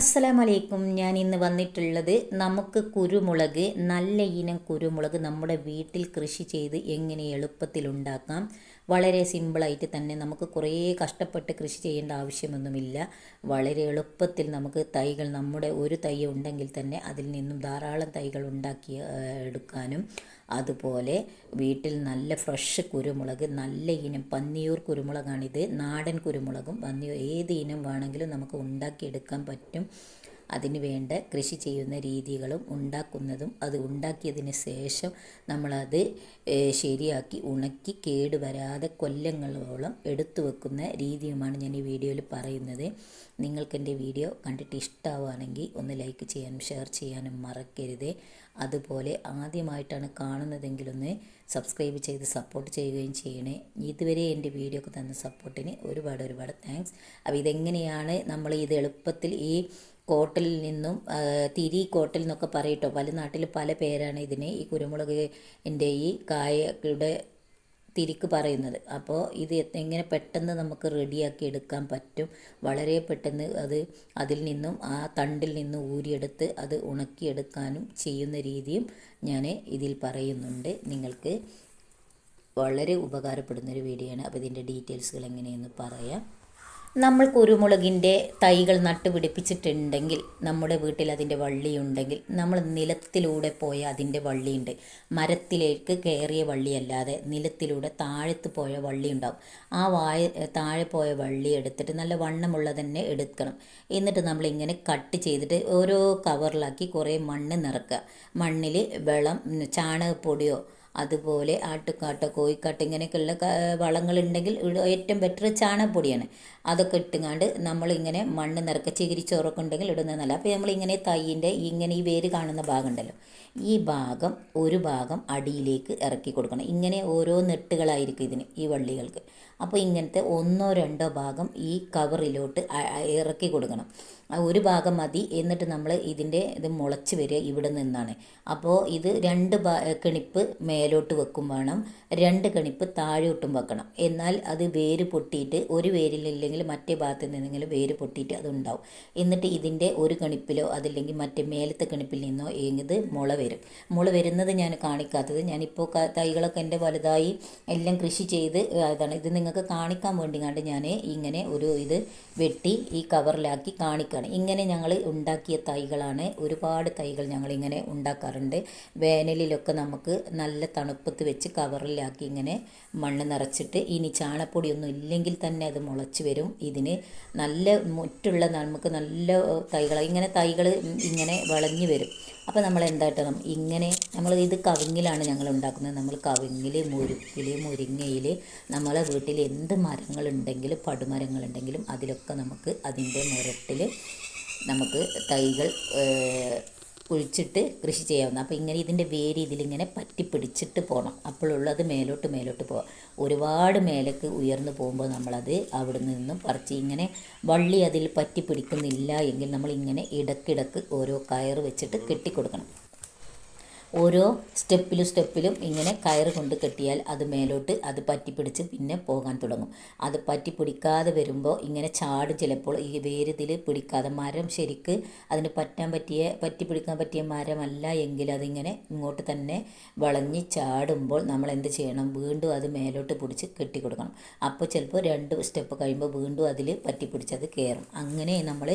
അസ്സലാമലൈക്കും. ഞാൻ ഇന്ന് വന്നിട്ടുള്ളത് നമുക്ക് കുരുമുളക് നല്ല ഇനം കുരുമുളക് നമ്മുടെ വീട്ടിൽ കൃഷി ചെയ്ത് എങ്ങനെ എളുപ്പത്തിൽ ഉണ്ടാക്കാം. വളരെ സിമ്പിളായിട്ട് തന്നെ നമുക്ക് കുറേ കഷ്ടപ്പെട്ട് കൃഷി ചെയ്യേണ്ട ആവശ്യമൊന്നുമില്ല. വളരെ എളുപ്പത്തിൽ നമുക്ക് തൈകൾ നമ്മുടെ ഒരു തൈ ഉണ്ടെങ്കിൽ തന്നെ അതിൽ നിന്നും ധാരാളം തൈകൾ ഉണ്ടാക്കി എടുക്കാനും. അതുപോലെ വീട്ടിൽ നല്ല ഫ്രഷ് കുരുമുളക് നല്ല ഇനം പന്നിയൂർ കുരുമുളകാണിത് നാടൻ കുരുമുളകും പന്നിയൂർ ഏത് ഇനം വേണമെങ്കിലും നമുക്ക് ഉണ്ടാക്കിയെടുക്കാൻ പറ്റും. അതിന് വേണ്ട കൃഷി ചെയ്യുന്ന രീതികളും ഉണ്ടാക്കുന്നതും അത് ഉണ്ടാക്കിയതിന് ശേഷം നമ്മളത് ശരിയാക്കി ഉണക്കി കേടുവരാതെ കൊല്ലങ്ങളോളം എടുത്തു വെക്കുന്ന രീതിയുമാണ് ഞാൻ ഈ വീഡിയോയിൽ പറയുന്നത്. നിങ്ങൾക്ക് എന്റെ വീഡിയോ കണ്ടിട്ട് ഇഷ്ടമാവുകയാണെങ്കിൽ ഒന്ന് ലൈക്ക് ചെയ്യാനും ഷെയർ ചെയ്യാനും മറക്കരുത്. അതുപോലെ ആദ്യമായിട്ടാണ് കാണുന്നതെങ്കിലൊന്ന് സബ്സ്ക്രൈബ് ചെയ്ത് സപ്പോർട്ട് ചെയ്യുകയും ചെയ്യണേ. ഇതുവരെ എന്റെ വീഡിയോ ഒക്കെ തന്ന സപ്പോർട്ടിന് ഒരുപാട് ഒരുപാട് താങ്ക്സ്. അപ്പോൾ ഇതെങ്ങനെയാണ് നമ്മൾ ഇത് എളുപ്പത്തിൽ ഈ കോട്ടലിൽ നിന്നും തിരി കോട്ടിൽ എന്നൊക്കെ പറയട്ടോ. പല നാട്ടിൽ പല പേരാണ് ഇതിനെ ഈ കുരുമുളകിന്റെ ഈ കായയുടെ തിരിക്ക് പറയുന്നത്. അപ്പോൾ ഇത് എങ്ങനെ പെട്ടെന്ന് നമുക്ക് റെഡിയാക്കി എടുക്കാൻ പറ്റും? വളരെ പെട്ടെന്ന് അത് അതിൽ നിന്നും ആ തണ്ടിൽ നിന്നും ഊരിയെടുത്ത് അത് ഉണക്കിയെടുക്കാനും ചെയ്യുന്ന രീതിയും ഞാൻ ഇതിൽ പറയുന്നുണ്ട്. നിങ്ങൾക്ക് വളരെ ഉപകാരപ്പെടുന്നൊരു വീഡിയോ ആണ്. അപ്പോൾ ഇതിന്റെ ഡീറ്റെയിൽസുകൾ എങ്ങനെയെന്ന് പറയാം. നമ്മൾ കുരുമുളകിന്റെ തൈകൾ നട്ടുപിടിപ്പിച്ചിട്ടുണ്ടെങ്കിൽ നമ്മുടെ വീട്ടിൽ അതിന്റെ വള്ളിയുണ്ടെങ്കിൽ നമ്മൾ നിലത്തിലൂടെ പോയ അതിന്റെ വള്ളിയുണ്ട്. മരത്തിലേക്ക് കയറിയ വള്ളിയല്ലാതെ നിലത്തിലൂടെ താഴത്ത് പോയ വള്ളി ഉണ്ടാവും ആ വായ താഴെ പോയ വള്ളി എടുത്തിട്ട് നല്ല വണ്ണമുള്ള തന്നെ എടുക്കണം. എന്നിട്ട് നമ്മളിങ്ങനെ കട്ട് ചെയ്തിട്ട് ഓരോ കവറിലാക്കി കുറേ മണ്ണ് നിറക്കുക. മണ്ണിൽ വെള്ളം ചാണകപ്പൊടിയോ അതുപോലെ ആട്ടുകാട്ടോ കോഴിക്കാട്ടോ ഇങ്ങനെയൊക്കെയുള്ള വളങ്ങളുണ്ടെങ്കിൽ ഇവിടെ ഏറ്റവും ബെറ്റർ ചാണകപ്പൊടിയാണ്. അതൊക്കെ ഇട്ടുങ്ങാണ്ട് നമ്മളിങ്ങനെ മണ്ണ് നിറക്ക ചികിരിച്ചോറൊക്കെ ഉണ്ടെങ്കിൽ ഇടുന്നത് നല്ല അപ്പോൾ നമ്മളിങ്ങനെ തൈയിന്റെ ഇങ്ങനെ ഈ വേര് കാണുന്ന ഭാഗം ഉണ്ടല്ലോ ഈ ഭാഗം ഒരു ഭാഗം അടിയിലേക്ക് ഇറക്കി കൊടുക്കണം. ഇങ്ങനെ ഓരോ നെട്ടുകളായിരിക്കും ഇതിന് ഈ വള്ളികൾക്ക്. അപ്പോൾ ഇങ്ങനത്തെ ഒന്നോ രണ്ടോ ഭാഗം ഈ കവറിലോട്ട് ഇറക്കി കൊടുക്കണം. ഒരു ഭാഗം മതി എന്നിട്ട് നമ്മൾ ഇതിന്റെ ഇത് മുളച്ച് വരിക ഇവിടെ നിന്നാണ്. അപ്പോൾ ഇത് രണ്ട് കണിപ്പ് മേലോട്ട് വെക്കും വേണം. രണ്ട് കണിപ്പ് താഴോട്ടും വെക്കണം. എന്നാൽ അത് വേര് പൊട്ടിയിട്ട് ഒരു വേരിലില്ലെങ്കിൽ മറ്റേ ഭാഗത്ത് നിന്നെങ്കിലും വേര് പൊട്ടിയിട്ട് അതുണ്ടാവും എന്നിട്ട് ഇതിന്റെ ഒരു കണിപ്പിലോ അതില്ലെങ്കിൽ മറ്റേ മേലത്തെ കണിപ്പിൽ നിന്നോ ഏത് മുള വരും. മുള വരുന്നത് ഞാൻ കാണിക്കാത്തത്. ഞാനിപ്പോൾ തൈകളൊക്കെ എന്റെ വലുതായി എല്ലാം കൃഷി ചെയ്ത് ഇതാണ്. ഇത് നിങ്ങൾക്ക് കാണിക്കാൻ വേണ്ടി കണ്ട് ഞാൻ ഇങ്ങനെ ഒരു ഇത് വെട്ടി ഈ കവറിലാക്കി കാണിക്കുകയാണ് ഇങ്ങനെ ഞങ്ങൾ ഉണ്ടാക്കിയ തൈകളാണ്. ഒരുപാട് തൈകൾ ഞങ്ങൾ ഇങ്ങനെ ഉണ്ടാക്കാറുണ്ട്. വേനലിലൊക്കെ നമുക്ക് നല്ല തണുപ്പത്ത് വെച്ച് കവറിലാക്കി ഇങ്ങനെ മണ്ണ് നിറച്ചിട്ട് ഇനി ചാണപ്പൊടിയൊന്നും ഇല്ലെങ്കിൽ തന്നെ അത് മുളച്ച് വരും. ഇതിന് നല്ല മുറ്റുള്ള നമുക്ക് നല്ല തൈകൾ ഇങ്ങനെ തൈകൾ ഇങ്ങനെ വളഞ്ഞു വരും. അപ്പോൾ നമ്മൾ എന്തായിട്ടണം ഇങ്ങനെ നമ്മൾ ഇത് കവിങ്ങിലാണ് ഞങ്ങൾ ഉണ്ടാക്കുന്നത്. നമ്മൾ കവിങ്ങിൽ മുരുക്കിൽ മുരിങ്ങയിൽ നമ്മളെ വീട്ടിൽ എന്ത് മരങ്ങളുണ്ടെങ്കിലും പടുമരങ്ങളുണ്ടെങ്കിലും അതിലൊക്കെ നമുക്ക് അതിന്റെ മുരട്ടിൽ നമുക്ക് തൈകൾ കുഴിച്ചിട്ട് കൃഷി ചെയ്യാവുന്ന. അപ്പോൾ ഇങ്ങനെ ഇതിന്റെ വേര് ഇതിലിങ്ങനെ പറ്റി പിടിച്ചിട്ട് പോകണം അപ്പോഴുള്ളത് മേലോട്ട് മേലോട്ട് പോകാം ഒരുപാട് മേലേക്ക് ഉയർന്നു പോകുമ്പോൾ നമ്മളത് അവിടെ നിന്നും പറിച്ച് ഇങ്ങനെ വള്ളി അതിൽ പറ്റി പിടിക്കുന്നില്ല എങ്കിൽ നമ്മളിങ്ങനെ ഇടക്കിടക്ക് ഓരോ കയർ വെച്ചിട്ട് കെട്ടിക്കൊടുക്കണം. ഓരോ സ്റ്റെപ്പിലും സ്റ്റെപ്പിലും ഇങ്ങനെ കയറ് കൊണ്ട് കെട്ടിയാൽ അത് മേലോട്ട് അത് പറ്റി പിടിച്ച് പിന്നെ പോകാൻ തുടങ്ങും. അത് പറ്റി പിടിക്കാതെ വരുമ്പോൾ ഇങ്ങനെ ചാട് ചിലപ്പോൾ. ഈ വേരിതിൽ പിടിക്കാതെ മരം ശരിക്ക് അതിന് പറ്റാൻ പറ്റിയ പറ്റി പിടിക്കാൻ പറ്റിയ മരമല്ല എങ്കിൽ അതിങ്ങനെ ഇങ്ങോട്ട് തന്നെ വളഞ്ഞ് ചാടുമ്പോൾ നമ്മൾ എന്ത് ചെയ്യണം? വീണ്ടും അത് മേലോട്ട് പിടിച്ച് കെട്ടി കൊടുക്കണം അപ്പോൾ ചിലപ്പോൾ രണ്ട് സ്റ്റെപ്പ് കഴിയുമ്പോൾ വീണ്ടും അതിൽ പറ്റി പിടിച്ചത് കയറും. അങ്ങനെ നമ്മൾ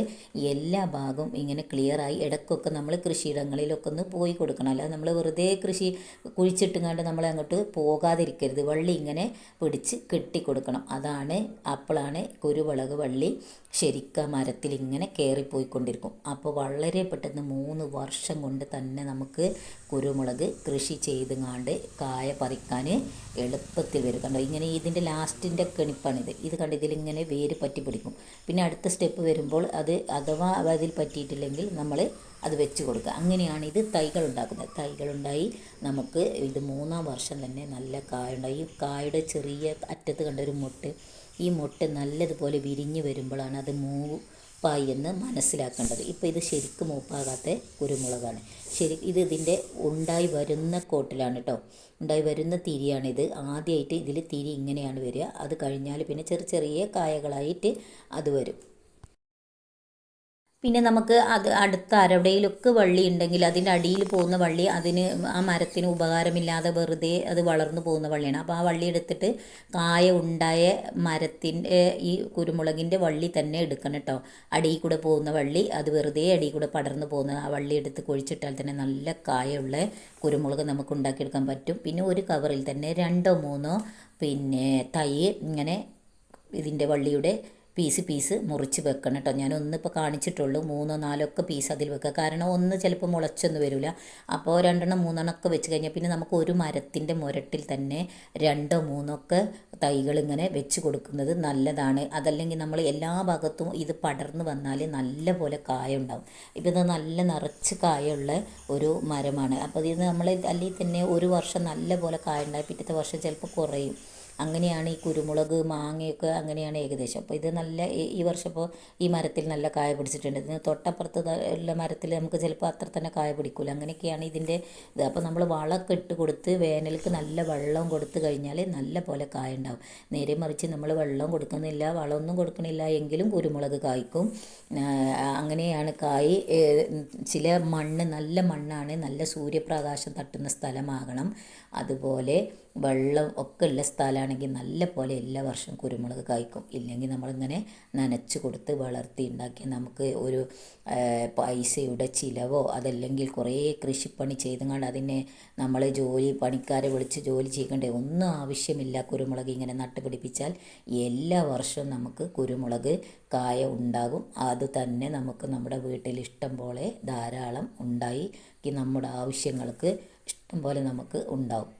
എല്ലാ ഭാഗവും ഇങ്ങനെ ക്ലിയറായി ഇടക്കൊക്കെ നമ്മൾ കൃഷിയിടങ്ങളിലൊക്കെ ഒന്ന് പോയി കൊടുക്കണം. അല്ലാതെ നമ്മൾ വെറുതെ കൃഷി കുഴിച്ചിട്ടുങ്ങാണ്ട് നമ്മൾ അങ്ങോട്ട് പോകാതിരിക്കരുത്. വള്ളി ഇങ്ങനെ പിടിച്ച് കെട്ടിക്കൊടുക്കണം. അതാണ് അപ്പോഴാണ് കുരുമുളക് വള്ളി ശരിക്ക മരത്തിൽ ഇങ്ങനെ കയറിപ്പോയിക്കൊണ്ടിരിക്കും അപ്പോൾ വളരെ പെട്ടെന്ന് മൂന്ന് വർഷം കൊണ്ട് തന്നെ നമുക്ക് കുരുമുളക് കൃഷി ചെയ്തുങ്ങാണ്ട് കായ പറിക്കാൻ എളുപ്പത്തിൽ വരും. കണ്ടോ? ഇങ്ങനെ ഇതിന്റെ ലാസ്റ്റിന്റെ കെണിപ്പാണിത്. ഇത് കണ്ട് ഇതിലിങ്ങനെ വേര് പറ്റി പിടിക്കും പിന്നെ അടുത്ത സ്റ്റെപ്പ് വരുമ്പോൾ അത് അഥവാ അതിൽ പറ്റിയിട്ടില്ലെങ്കിൽ നമ്മൾ അത് വെച്ച് കൊടുക്കുക. അങ്ങനെയാണ് ഇത് തൈകൾ ഉണ്ടാക്കുന്നത്. തൈകളുണ്ടായി നമുക്ക് ഇത് മൂന്നാം വർഷം തന്നെ നല്ല കായ ഉണ്ടായി. ഈ കായുടെ ചെറിയ അറ്റത്ത് കണ്ടൊരു മുട്ട്. ഈ മുട്ട് നല്ലതുപോലെ വിരിഞ്ഞ് വരുമ്പോഴാണ് അത് മൂപ്പായി എന്ന് മനസ്സിലാക്കേണ്ടത്. ഇപ്പോൾ ഇത് ശരിക്കും മൂപ്പാകാത്ത കുരുമുളകാണ്. ശരി ഇത് ഇതിന്റെ ഉണ്ടായി വരുന്ന കോട്ടിലാണ് കേട്ടോ ഉണ്ടായി വരുന്ന തിരിയാണിത് ആദ്യമായിട്ട് ഇതിൽ തിരി ഇങ്ങനെയാണ് വരിക. അത് കഴിഞ്ഞാൽ പിന്നെ ചെറിയ ചെറിയ കായകളായിട്ട് അത് വരും. പിന്നെ നമുക്ക് അത് അടുത്ത അരടയിലൊക്കെ വള്ളി ഉണ്ടെങ്കിൽ അതിന്റെ അടിയിൽ പോകുന്ന വള്ളി അതിന് ആ മരത്തിന് ഉപകാരമില്ലാതെ വെറുതെ അത് വളർന്നു പോകുന്ന വള്ളിയാണ്. അപ്പോൾ ആ വള്ളി എടുത്തിട്ട് കായ ഉണ്ടായ മരത്തിന്റെ ഈ കുരുമുളകിന്റെ വള്ളി തന്നെ എടുക്കണം കേട്ടോ. അടിയിൽ കൂടെ പോകുന്ന വള്ളി അത് വെറുതെ അടിയിൽ കൂടെ പടർന്നു പോകുന്ന ആ വള്ളി എടുത്ത് കുഴിച്ചിട്ടാൽ തന്നെ നല്ല കായുള്ള കുരുമുളക് നമുക്ക് ഉണ്ടാക്കിയെടുക്കാൻ പറ്റും. പിന്നെ ഒരു കവറിൽ തന്നെ രണ്ടോ മൂന്നോ പിന്നെ തൈ ഇങ്ങനെ ഇതിന്റെ വള്ളിയുടെ പീസ് പീസ് മുറിച്ച് വെക്കണം കേട്ടോ. ഞാൻ ഒന്നിപ്പോൾ കാണിച്ചിട്ടുള്ളൂ. മൂന്നോ നാലോ ഒക്കെ പീസ് അതിൽ വെക്കുക. കാരണം ഒന്ന് ചിലപ്പോൾ മുളച്ചൊന്നും വരില്ല അപ്പോൾ രണ്ടെണ്ണം മൂന്നെണ്ണം ഒക്കെ വെച്ച് കഴിഞ്ഞാൽ പിന്നെ നമുക്ക് ഒരു മരത്തിന്റെ മുരട്ടിൽ തന്നെ രണ്ടോ മൂന്നോ ഒക്കെ തൈകൾ ഇങ്ങനെ വെച്ച് കൊടുക്കുന്നത് നല്ലതാണ്. അതല്ലെങ്കിൽ നമ്മൾ എല്ലാ ഭാഗത്തും ഇത് പടർന്ന് വന്നാൽ നല്ല പോലെ കായ ഉണ്ടാവും. ഇപ്പം ഇത് നല്ല നിറച്ച് കായുള്ള ഒരു മരമാണ്. അപ്പോൾ ഇത് നമ്മൾ അല്ലെങ്കിൽ തന്നെ ഒരു വർഷം നല്ല പോലെ കായ ഉണ്ടായി പിറ്റത്തെ വർഷം ചിലപ്പോൾ കുറയും. അങ്ങനെയാണ് ഈ കുരുമുളക് മാങ്ങയൊക്കെ അങ്ങനെയാണ് ഏകദേശം. അപ്പോൾ ഇത് നല്ല ഈ വർഷം ഇപ്പോൾ ഈ മരത്തിൽ നല്ല കായ പിടിച്ചിട്ടുണ്ട്. ഇതിന് തൊട്ടപ്പുറത്ത് ഉള്ള മരത്തിൽ നമുക്ക് ചിലപ്പോൾ അത്ര തന്നെ കായ പിടിക്കില്ല അങ്ങനെയൊക്കെയാണ് ഇതിന്റെ ഇത്. അപ്പോൾ നമ്മൾ വളമൊക്കെ ഇട്ട് കൊടുത്ത് വേനൽക്ക് നല്ല വെള്ളം കൊടുത്തു കഴിഞ്ഞാൽ നല്ല പോലെ കായ ഉണ്ടാവും. നേരെ മറിച്ച് നമ്മൾ വെള്ളം കൊടുക്കുന്നില്ല വളമൊന്നും കൊടുക്കണില്ല എങ്കിലും കുരുമുളക് കായ്ക്കും. അങ്ങനെയാണ് കായ് ചില മണ്ണ് നല്ല മണ്ണാണ് നല്ല സൂര്യപ്രകാശം തട്ടുന്ന സ്ഥലമാകണം. അതുപോലെ വെള്ളം ഒക്കെ ഉള്ള സ്ഥലമാണെങ്കിൽ നല്ല പോലെ എല്ലാ വർഷവും കുരുമുളക് കായ്ക്കും. ഇല്ലെങ്കിൽ നമ്മളിങ്ങനെ നനച്ച് കൊടുത്ത് വളർത്തി ഉണ്ടാക്കി നമുക്ക് ഒരു പൈസയുടെ ചിലവോ അതല്ലെങ്കിൽ കുറേ കൃഷിപ്പണി ചെയ്തുകൊണ്ട് അതിനെ നമ്മൾ ജോലി പണിക്കാരെ വിളിച്ച് ജോലി ചെയ്യേണ്ട? ഒന്നും ആവശ്യമില്ല കുരുമുളക് ഇങ്ങനെ നട്ടുപിടിപ്പിച്ചാൽ എല്ലാ വർഷവും നമുക്ക് കുരുമുളക് കായ ഉണ്ടാകും. അത് തന്നെ നമുക്ക് നമ്മുടെ വീട്ടിൽ ഇഷ്ടം പോലെ ധാരാളം ഉണ്ടായി നമ്മുടെ ആവശ്യങ്ങൾക്ക് ഇഷ്ടം പോലെ നമുക്ക് ഉണ്ടാവും.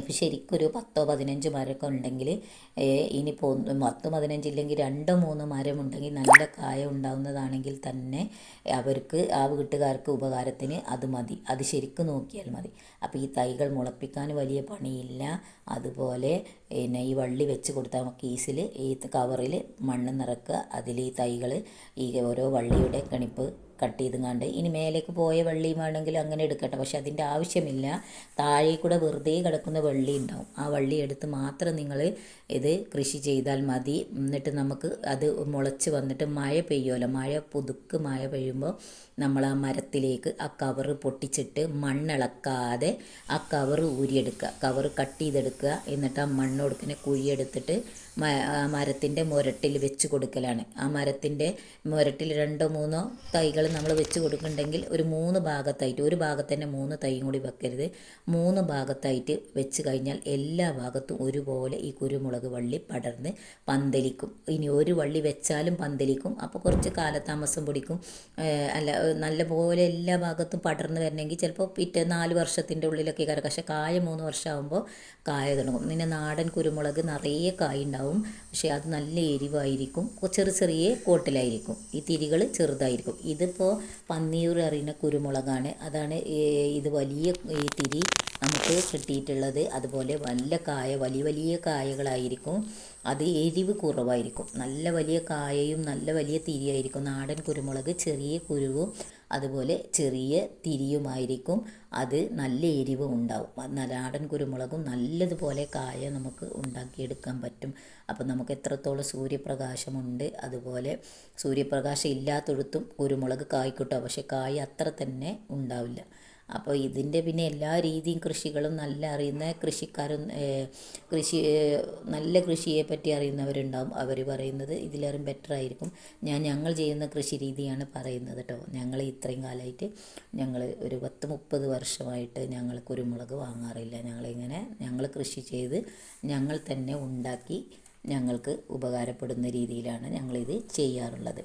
ഇപ്പോൾ ശരിക്കും ഒരു പത്തോ പതിനഞ്ച് മരമൊക്കെ ഉണ്ടെങ്കിൽ ഇനിയിപ്പോൾ പത്ത് പതിനഞ്ച് ഇല്ലെങ്കിൽ രണ്ടോ മൂന്നോ മരം ഉണ്ടെങ്കിൽ നല്ല കായ ഉണ്ടാവുന്നതാണെങ്കിൽ തന്നെ അവർക്ക് ആ വീട്ടുകാർക്ക് ഉപകാരത്തിന് അത് മതി. അത് ശരിക്കും നോക്കിയാൽ മതി. അപ്പോൾ ഈ തൈകൾ മുളപ്പിക്കാൻ വലിയ പണിയില്ല. അതുപോലെ പിന്നെ ഈ വള്ളി വെച്ച് കൊടുത്താൽ കീസിൽ ഈ കവറിൽ മണ്ണ് നിറക്കുക. അതിൽ ഈ തൈകൾ ഈ ഓരോ വള്ളിയുടെ കണിപ്പ് കട്ട് ചെയ്തുങ്ങാണ്ട് ഇനി മേലേക്ക് പോയ വള്ളിയും വേണമെങ്കിൽ അങ്ങനെ എടുക്കട്ടെ. പക്ഷെ അതിന്റെ ആവശ്യമില്ല. താഴെ കൂടെ വെറുതെ കിടക്കുന്ന വള്ളി ഉണ്ടാവും. ആ വള്ളി എടുത്ത് മാത്രം നിങ്ങൾ ഇത് കൃഷി ചെയ്താൽ മതി. എന്നിട്ട് നമുക്ക് അത് മുളച്ച് വന്നിട്ട് മഴ പെയ്യുമല്ലോ. മഴ പുതുക്ക് മഴ പെയ്യുമ്പോൾ നമ്മൾ ആ മരത്തിലേക്ക് ആ കവറ് പൊട്ടിച്ചിട്ട് മണ്ണിളക്കാതെ ആ കവറ് ഊരിയെടുക്കുക. കവറ് കട്ട് ചെയ്തെടുക്കുക. എന്നിട്ട് ആ മണ്ണൊടുക്കിനെ കുഴിയെടുത്തിട്ട് മരത്തിന്റെ മുരട്ടിൽ വെച്ച് കൊടുക്കലാണ്. ആ മരത്തിന്റെ മുരട്ടിൽ രണ്ടോ മൂന്നോ തൈകൾ നമ്മൾ വെച്ച് കൊടുക്കുന്നുണ്ടെങ്കിൽ ഒരു മൂന്ന് ഭാഗത്തായിട്ട് ഒരു ഭാഗത്ത് തന്നെ മൂന്ന് തൈയും കൂടി വെക്കരുത്. മൂന്ന് ഭാഗത്തായിട്ട് വെച്ച് കഴിഞ്ഞാൽ എല്ലാ ഭാഗത്തും ഒരുപോലെ ഈ കുരുമുളക് വള്ളി പടർന്ന് പന്തലിക്കും. ഇനി ഒരു വള്ളി വെച്ചാലും പന്തലിക്കും. അപ്പോൾ കുറച്ച് കാലതാമസം പിടിക്കും. അല്ല നല്ല പോലെ എല്ലാ ഭാഗത്തും പടർന്ന് വരണമെങ്കിൽ ചിലപ്പോൾ പിറ്റേ നാല് വർഷത്തിന്റെ ഉള്ളിലൊക്കെ കയറും പക്ഷേ കായ മൂന്ന് വർഷമാകുമ്പോൾ കായ തുടങ്ങും. പിന്നെ നാടൻ കുരുമുളക് നിറയെ കായ ഉണ്ടാവും. പക്ഷേ അത് നല്ല എരിവായിരിക്കും. ചെറിയ ചെറിയ കോട്ടിലായിരിക്കും. ഈ തിരികൾ ചെറുതായിരിക്കും. ഇതിപ്പോൾ പന്നിയൂർ അറിയുന്ന കുരുമുളകാണ്. അതാണ് ഇത് വലിയ ഈ തിരി നമുക്ക് കിട്ടിയിട്ടുള്ളത് അതുപോലെ നല്ല കായ വലിയ വലിയ കായകളായിരിക്കും. അത് എരിവ് കുറവായിരിക്കും. നല്ല വലിയ കായയും നല്ല വലിയ തിരിയായിരിക്കും. നാടൻ കുരുമുളക് ചെറിയ കുരുവും അതുപോലെ ചെറിയ തിരിയുമായിരിക്കും. അത് നല്ല എരിവ് ഉണ്ടാവും. നാടൻ കുരുമുളകും നല്ലതുപോലെ കായ നമുക്ക് ഉണ്ടാക്കിയെടുക്കാൻ പറ്റും. അപ്പം നമുക്ക് എത്രത്തോളം സൂര്യപ്രകാശമുണ്ട് അതുപോലെ സൂര്യപ്രകാശം ഇല്ലാത്തടത്തും കുരുമുളക് കായ്ക്കിട്ടോ പക്ഷേ കായ അത്ര തന്നെ ഉണ്ടാവില്ല. അപ്പോൾ ഇതിന്റെ പിന്നെ എല്ലാ രീതിയും കൃഷികളും നല്ല അറിയുന്ന കൃഷിക്കാരും കൃഷി നല്ല കൃഷിയെ പറ്റി അറിയുന്നവരുണ്ടാവും. അവർ പറയുന്നത് ഇതിലേറെ ബെറ്റർ ആയിരിക്കും. ഞാൻ ഞങ്ങൾ ചെയ്യുന്ന കൃഷി രീതിയാണ് പറയുന്നത് കേട്ടോ ഞങ്ങൾ ഇത്രയും കാലമായിട്ട് ഞങ്ങൾ ഒരു പത്ത് മുപ്പത് വർഷമായിട്ട് ഞങ്ങൾ കുരുമുളക് വാങ്ങാറില്ല. ഞങ്ങളിങ്ങനെ ഞങ്ങൾ കൃഷി ചെയ്ത് ഞങ്ങൾ തന്നെ ഉണ്ടാക്കി ഞങ്ങൾക്ക് ഉപകാരപ്പെടുന്ന രീതിയിലാണ് ഞങ്ങളിത് ചെയ്യാറുള്ളത്.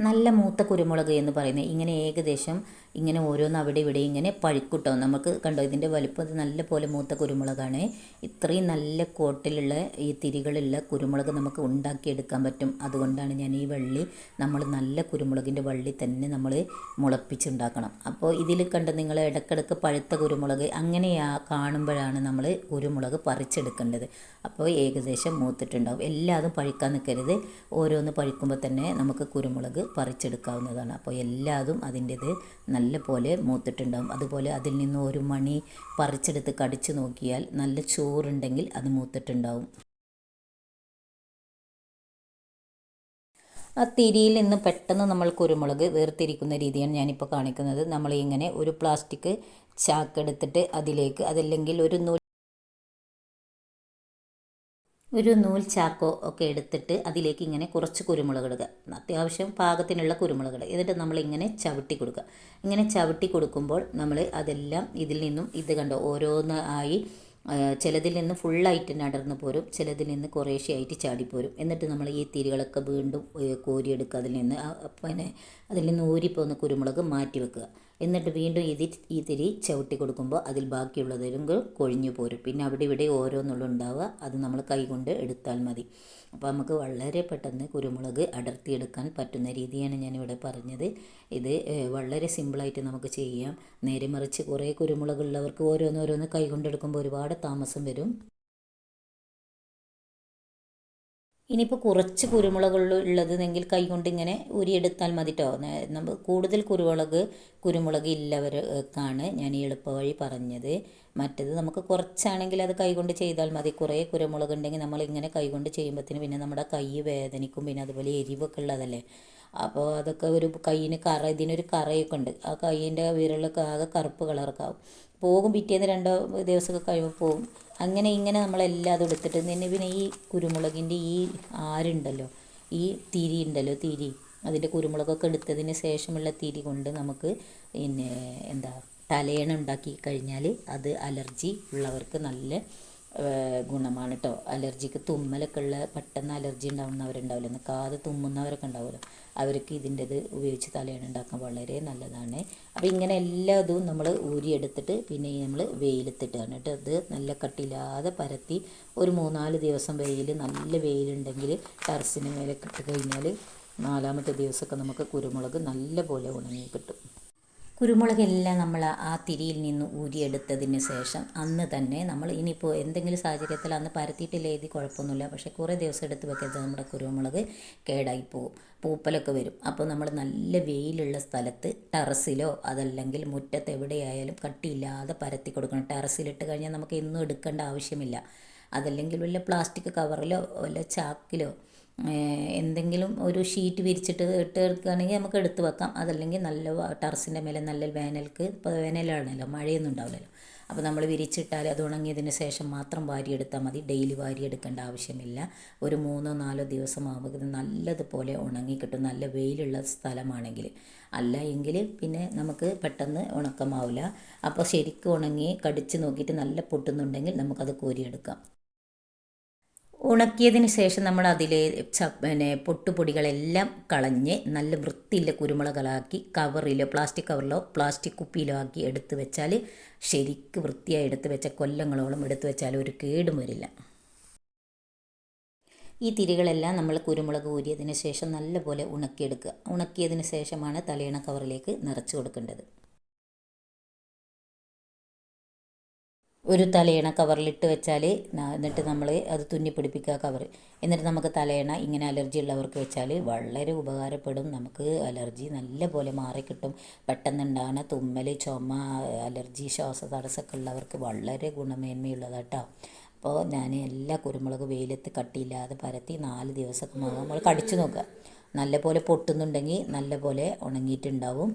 നല്ല മൂത്ത കുരുമുളക് എന്ന് പറയുന്നത്. ഇങ്ങനെ ഏകദേശം ഇങ്ങനെ ഓരോന്ന് അവിടെ ഇവിടെ ഇങ്ങനെ പഴുക്കുട്ടോ. നമുക്ക് കണ്ടോ ഇതിന്റെ വലുപ്പം നല്ല പോലെ മൂത്ത കുരുമുളകാണ്. ഇത്രയും നല്ല കോട്ടിലുള്ള ഈ തിരികളുള്ള കുരുമുളക് നമുക്ക് ഉണ്ടാക്കിയെടുക്കാൻ പറ്റും. അതുകൊണ്ടാണ് ഞാൻ ഈ വള്ളി നമ്മൾ നല്ല കുരുമുളകിന്റെ വള്ളി തന്നെ നമ്മൾ മുളപ്പിച്ചുണ്ടാക്കണം. അപ്പോൾ ഇതിൽ കണ്ട് നിങ്ങൾ ഇടക്കിടക്ക് പഴുത്ത കുരുമുളക് അങ്ങനെ കാണുമ്പോഴാണ് നമ്മൾ കുരുമുളക് പറിച്ചെടുക്കേണ്ടത്. അപ്പോൾ ഏകദേശം മൂത്തിട്ടുണ്ടാവും. എല്ലാതും പഴുക്കാൻ നിൽക്കരുത്. ഓരോന്ന് പഴുക്കുമ്പോൾ തന്നെ നമുക്ക് കുരുമുളക് പറിച്ചെടുക്കാവുന്നതാണ്. അപ്പോൾ എല്ലാതും അതിന്റെത് നല്ല പോലെ മൂത്തിട്ടുണ്ടാകും അതുപോലെ അതിൽ നിന്ന് ഒരു മണി പറിച്ചെടുത്ത് കടിച്ചു നോക്കിയാൽ നല്ല ചോറുണ്ടെങ്കിൽ അത് മൂത്തിട്ടുണ്ടാവും. ആ തിരിയിൽ നിന്ന് പെട്ടെന്ന് നമ്മൾ കുരുമുളക് വേർതിരിക്കുന്ന രീതിയാണ് ഞാനിപ്പോൾ കാണിക്കുന്നത്. നമ്മൾ ഇങ്ങനെ ഒരു പ്ലാസ്റ്റിക് ചാക്കെടുത്തിട്ട് അതിലേക്ക് അതല്ലെങ്കിൽ ഒരു ഒരു നൂൽ ചാക്കോ ഒക്കെ എടുത്തിട്ട് അതിലേക്ക് ഇങ്ങനെ കുറച്ച് കുരുമുളക് ഇടുക. അത്യാവശ്യം പാകത്തിനുള്ള കുരുമുളക് ഇടുക. എന്നിട്ട് നമ്മളിങ്ങനെ ചവിട്ടി കൊടുക്കുക. ഇങ്ങനെ ചവിട്ടി കൊടുക്കുമ്പോൾ നമ്മൾ അതെല്ലാം ഇതിൽ നിന്നും ഇത് കണ്ടോ ഓരോന്ന് ആയി ചിലതിൽ നിന്ന് ഫുള്ളായിട്ട് നടന്നു പോരും ചിലതിൽ നിന്ന് കുറേശ്ശെ ആയിട്ട് ചാടിപ്പോരും എന്നിട്ട് നമ്മൾ ഈ തിരികളൊക്കെ വീണ്ടും കോരിയെടുക്കുക. അതിൽ നിന്ന് പിന്നെ അതിൽ നിന്ന് ഊരിപ്പോകുന്ന കുരുമുളക് മാറ്റി വെക്കുക. എന്നിട്ട് വീണ്ടും ഇതി ഈ തിരി ചവിട്ടി കൊടുക്കുമ്പോൾ അതിൽ ബാക്കിയുള്ളതിലും കൊഴിഞ്ഞു പോരും. പിന്നെ അവിടെ ഇവിടെ ഓരോന്നുള്ള ഉണ്ടാവുക അത് നമ്മൾ കൈകൊണ്ട് എടുത്താൽ മതി. അപ്പോൾ നമുക്ക് വളരെ പെട്ടെന്ന് കുരുമുളക് അടർത്തിയെടുക്കാൻ പറ്റുന്ന രീതിയാണ് ഞാനിവിടെ പറഞ്ഞത്. ഇത് വളരെ സിമ്പിളായിട്ട് നമുക്ക് ചെയ്യാം. നേരെ മറിച്ച് കുറേ കുരുമുളക് ഉള്ളവർക്ക് ഓരോന്നോരോന്ന് കൈകൊണ്ടെടുക്കുമ്പോൾ ഒരുപാട് താമസം വരും. ഇനിയിപ്പോൾ കുറച്ച് കുരുമുളക് ഉള്ളതെങ്കിൽ കൈകൊണ്ട് ഇങ്ങനെ ഉരിയെടുത്താൽ മതി കേട്ടോ നമ്മൾ കൂടുതൽ കുരുമുളക് കുരുമുളക് ഇല്ലവർക്കാണ് ഞാൻ എളുപ്പവഴി പറഞ്ഞത്. മറ്റത് നമുക്ക് കുറച്ചാണെങ്കിൽ അത് കൈകൊണ്ട് ചെയ്താൽ മതി. കുറേ കുരുമുളക് ഉണ്ടെങ്കിൽ നമ്മൾ ഇങ്ങനെ കൈകൊണ്ട് ചെയ്യുമ്പോഴത്തേന് പിന്നെ നമ്മുടെ കൈ വേദനിക്കും. പിന്നെ അതുപോലെ എരിവൊക്കെ ഉള്ളതല്ലേ. അപ്പോൾ അതൊക്കെ ഒരു കയ്യിന് കറ ഇതിനൊരു കറയൊക്കെ ഉണ്ട്. ആ കയ്യിന്റെ വിരലൊക്കെ ആകെ കറുപ്പ് കളറൊക്കെ ആവും. പോകും പിറ്റേന്ന് രണ്ടോ ദിവസമൊക്കെ കഴിയുമ്പോൾ പോകും. അങ്ങനെ ഇങ്ങനെ നമ്മളെല്ലാം അതും എടുത്തിട്ട് നിന്നെ പിന്നെ ഈ കുരുമുളകിന്റെ ഈ ആരുണ്ടല്ലോ ഈ തിരി ഉണ്ടല്ലോ തിരി അതിന്റെ കുരുമുളകൊക്കെ എടുത്തതിന് ശേഷമുള്ള തിരി കൊണ്ട് നമുക്ക് പിന്നെ എന്താ തലയണ ഉണ്ടാക്കി കഴിഞ്ഞാൽ അത് അലർജി ഉള്ളവർക്ക് നല്ല ഗുണമാണ് കേട്ടോ അലർജിക്ക് തുമ്മലൊക്കെ ഉള്ള പെട്ടെന്ന് അലർജി ഉണ്ടാവുന്നവരുണ്ടാവില്ല? നിൽക്കാതെ തുമ്മുന്നവരൊക്കെ ഉണ്ടാവുമല്ലോ. അവർക്ക് ഇതിന്റെത് ഉപയോഗിച്ച് തലയണ ഉണ്ടാക്കാൻ വളരെ നല്ലതാണ്. അപ്പോൾ ഇങ്ങനെ എല്ലാ ഇതും നമ്മൾ ഊരിയെടുത്തിട്ട് പിന്നെ നമ്മൾ വെയിലത്തിട്ടാണ് കേട്ടോ. അത് നല്ല കട്ടില്ലാതെ പരത്തി ഒരു മൂന്നാൽ ദിവസം വെയിൽ നല്ല വെയിലുണ്ടെങ്കിൽ ടെറസിന് മേലെ ഇട്ട് നാലാമത്തെ ദിവസമൊക്കെ നമുക്ക് കുരുമുളക് നല്ല പോലെ ഉണങ്ങി കിട്ടും. കുരുമുളകെല്ലാം നമ്മൾ ആ തിരിയിൽ നിന്ന് ഊരിയെടുത്തതിന് ശേഷം അന്ന് തന്നെ നമ്മൾ ഇനിയിപ്പോൾ എന്തെങ്കിലും സാഹചര്യത്തിൽ അന്ന് പരത്തിയിട്ടില്ല എഴുതി കുഴപ്പമൊന്നുമില്ല. പക്ഷേ കുറേ ദിവസം എടുത്ത് വെക്കരുത്. നമ്മുടെ കുരുമുളക് കേടായി പോകും. പൂപ്പലൊക്കെ വരും. അപ്പോൾ നമ്മൾ നല്ല വെയിലുള്ള സ്ഥലത്ത് ടെറസിലോ അതല്ലെങ്കിൽ മുറ്റത്ത് എവിടെയായാലും കട്ടിയില്ലാതെ പരത്തി കൊടുക്കണം. ടെറസിലിട്ട് കഴിഞ്ഞാൽ നമുക്ക് എന്നും എടുക്കേണ്ട ആവശ്യമില്ല. അതല്ലെങ്കിൽ വല്ല പ്ലാസ്റ്റിക് കവറിലോ വല്ല ചാക്കിലോ എന്തെങ്കിലും ഒരു ഷീറ്റ് വിരിച്ചിട്ട് ഇട്ട് എടുക്കുകയാണെങ്കിൽ നമുക്ക് എടുത്ത് വെക്കാം. അതല്ലെങ്കിൽ നല്ല ടെറസിന്റെ മേലെ നല്ല വേനൽക്ക് ഇപ്പോൾ വേനലാണല്ലോ മഴയൊന്നും ഉണ്ടാവില്ലല്ലോ. അപ്പോൾ നമ്മൾ വിരിച്ചിട്ടാൽ അത് ഉണങ്ങിയതിന് ശേഷം മാത്രം വാരിയെടുത്താൽ മതി. ഡെയിലി വാരിയെടുക്കേണ്ട ആവശ്യമില്ല. ഒരു മൂന്നോ നാലോ ദിവസം ആകുമ്പോൾ ഇത് നല്ലതുപോലെ ഉണങ്ങി കിട്ടും. നല്ല വെയിലുള്ള സ്ഥലമാണെങ്കിൽ. അല്ല എങ്കിൽ പിന്നെ നമുക്ക് പെട്ടെന്ന് ഉണക്കമാവില്ല. അപ്പോൾ ശരിക്കും ഉണങ്ങി കടിച്ച് നോക്കിയിട്ട് നല്ല പൊട്ടുന്നുണ്ടെങ്കിൽ നമുക്കത് കോരിയെടുക്കാം. ഉണക്കിയതിന് ശേഷം നമ്മൾ അതിലെ ച പിന്നെ പൊട്ടുപൊടികളെല്ലാം കളഞ്ഞ് നല്ല വൃത്തിയുള്ള കുരുമുളകളാക്കി കവറിലോ പ്ലാസ്റ്റിക് കവറിലോ പ്ലാസ്റ്റിക് കുപ്പിയിലോ ആക്കി എടുത്തു വെച്ചാൽ ശരിക്ക് വൃത്തിയായി എടുത്തു വെച്ച കൊല്ലങ്ങളോളം എടുത്തു വെച്ചാൽ ഒരു കേടും വരില്ല. ഈ തിരികളെല്ലാം നമ്മൾ കുരുമുളക് ഊരിയതിന് ശേഷം നല്ലപോലെ ഉണക്കിയെടുക്കുക. ഉണക്കിയതിന് ശേഷമാണ് തലയണ കവറിലേക്ക് നിറച്ച് കൊടുക്കേണ്ടത്. ഒരു തലയണ കവറിലിട്ട് വെച്ചാൽ എന്നിട്ട് നമ്മൾ അത് തുന്നി പിടിപ്പിക്കുക കവർ എന്നിട്ട് നമുക്ക് തലയണ ഇങ്ങനെ അലർജി ഉള്ളവർക്ക് വെച്ചാൽ വളരെ ഉപകാരപ്പെടും. നമുക്ക് അലർജി നല്ല പോലെ മാറിക്കിട്ടും. പെട്ടെന്നുണ്ടാകുന്ന തുമ്മൽ ചുമ അലർജി ശ്വാസ തടസ്സമൊക്കെ ഉള്ളവർക്ക് വളരെ ഗുണമേന്മയുള്ളതാട്ടോ. അപ്പോൾ ഞാൻ എല്ലാ കുരുമുളക് വെയിലത്ത് കട്ടിയില്ലാതെ പരത്തി നാല് ദിവസമൊക്കെ നമ്മൾ കടിച്ചു നോക്കുക. നല്ല പോലെ പൊട്ടുന്നുണ്ടെങ്കിൽ നല്ല പോലെ ഉണങ്ങിയിട്ടുണ്ടാവും.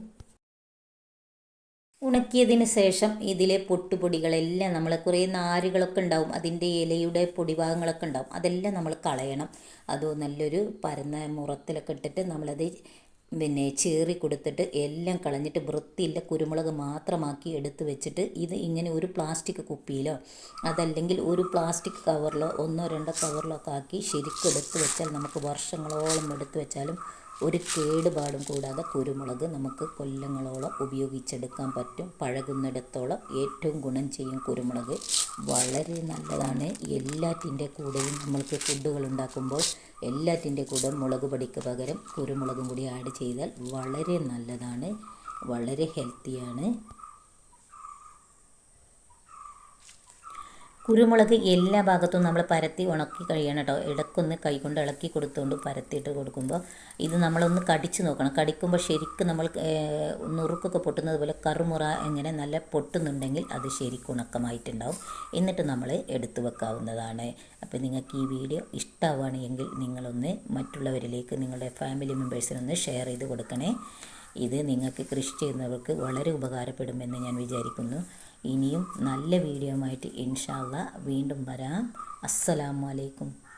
ഉണക്കിയതിന് ശേഷം ഇതിലെ പൊട്ടുപൊടികളെല്ലാം നമ്മൾ കുറേ നാരുകളൊക്കെ ഉണ്ടാവും. അതിന്റെ ഇലയുടെ പൊടിഭാഗങ്ങളൊക്കെ ഉണ്ടാവും. അതെല്ലാം നമ്മൾ കളയണം. അത് നല്ലൊരു പരന്ന മുറത്തിലൊക്കെ ഇട്ടിട്ട് നമ്മളത് പിന്നെ ചേറി കൊടുത്തിട്ട് എല്ലാം കളഞ്ഞിട്ട് വൃത്തിയില്ല കുരുമുളക് മാത്രമാക്കി എടുത്തു വെച്ചിട്ട് ഇത് ഇങ്ങനെ ഒരു പ്ലാസ്റ്റിക് കുപ്പിയിലോ അതല്ലെങ്കിൽ ഒരു പ്ലാസ്റ്റിക് കവറിലോ ഒന്നോ രണ്ടോ കവറിലോ ഒക്കെ ആക്കി ശരിക്കും എടുത്തു വെച്ചാൽ നമുക്ക് വർഷങ്ങളോളം എടുത്തു വെച്ചാലും ഒരു കേടുപാടും കൂടാതെ കുരുമുളക് നമുക്ക് കൊല്ലങ്ങളോളം ഉപയോഗിച്ചെടുക്കാൻ പറ്റും. പഴകുന്നിടത്തോളം ഏറ്റവും ഗുണം ചെയ്യും കുരുമുളക്. വളരെ നല്ലതാണ്. എല്ലാറ്റിന്റെ കൂടെയും നമ്മൾക്ക് ഫുഡുകൾ ഉണ്ടാക്കുമ്പോൾ എല്ലാറ്റിന്റെ കൂടെ മുളക് പൊടിക്ക് പകരം കുരുമുളകും കൂടി ആഡ് ചെയ്താൽ വളരെ നല്ലതാണ്. വളരെ ഹെൽത്തിയാണ്. കുരുമുളക് എല്ലാ ഭാഗത്തും നമ്മൾ പരത്തി ഉണക്കി കഴിയണം കേട്ടോ. ഇടക്കൊന്ന് കൈകൊണ്ട് ഇളക്കി കൊടുത്തുകൊണ്ട് പരത്തിയിട്ട് കൊടുക്കുമ്പോൾ ഇത് നമ്മളൊന്ന് കടിച്ച് നോക്കണം. കടിക്കുമ്പോൾ ശരിക്കും നമ്മൾ നുറുക്കൊക്കെ പൊട്ടുന്നത് പോലെ കറുമുറ എങ്ങനെ നല്ല പൊട്ടുന്നുണ്ടെങ്കിൽ അത് ശരിക്കും ഉണക്കമായിട്ടുണ്ടാവും. എന്നിട്ട് നമ്മൾ എടുത്തു വെക്കാവുന്നതാണ്. അപ്പോൾ നിങ്ങൾക്ക് ഈ വീഡിയോ ഇഷ്ടമാവുകയാണെങ്കിൽ നിങ്ങളൊന്ന് മറ്റുള്ളവരിലേക്ക് നിങ്ങളുടെ ഫാമിലി മെമ്പേഴ്സിനൊന്ന് ഷെയർ ചെയ്ത് കൊടുക്കണേ. ഇത് നിങ്ങൾക്ക് കൃഷി ചെയ്യുന്നവർക്ക് വളരെ ഉപകാരപ്പെടുമെന്ന് ഞാൻ വിചാരിക്കുന്നു. ഇനിയും നല്ല വീഡിയോ ആയിട്ട് ഇൻഷാല്ല വീണ്ടും വരാം. അസ്സലാമു അലൈക്കും.